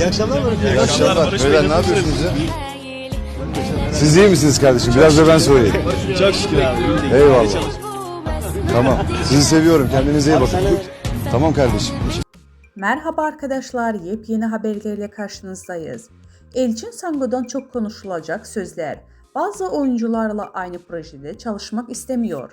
İyi akşamlar Barış Bey. İyi akşamlar. Beyler ne yapıyorsunuz ya? Siz iyi misiniz kardeşim? Biraz da ben sorayım. Çok şükür abi. Eyvallah. Tamam. Sizi seviyorum. Kendinize iyi bakın. Tamam kardeşim. Merhaba arkadaşlar, yepyeni haberlerle karşınızdayız. Elçin Sango'dan çok konuşulacak sözler. Bazı oyuncularla aynı projede çalışmak istemiyor.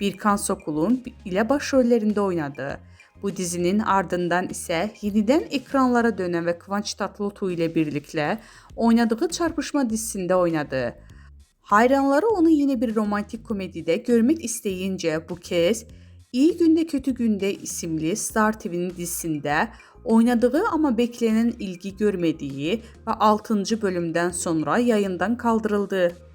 Birkan Sokul'un ile başrollerinde oynadı. Bu dizinin ardından ise yeniden ekranlara dönen ve Kıvanç Tatlıtuğ ile birlikte oynadığı Çarpışma dizisinde oynadı. Hayranları onu yine bir romantik komedide görmek isteyince bu kez İyi Günde Kötü Günde isimli Star TV'nin dizisinde oynadığı ama beklenen ilgi görmediği ve 6. bölümden sonra yayından kaldırıldı.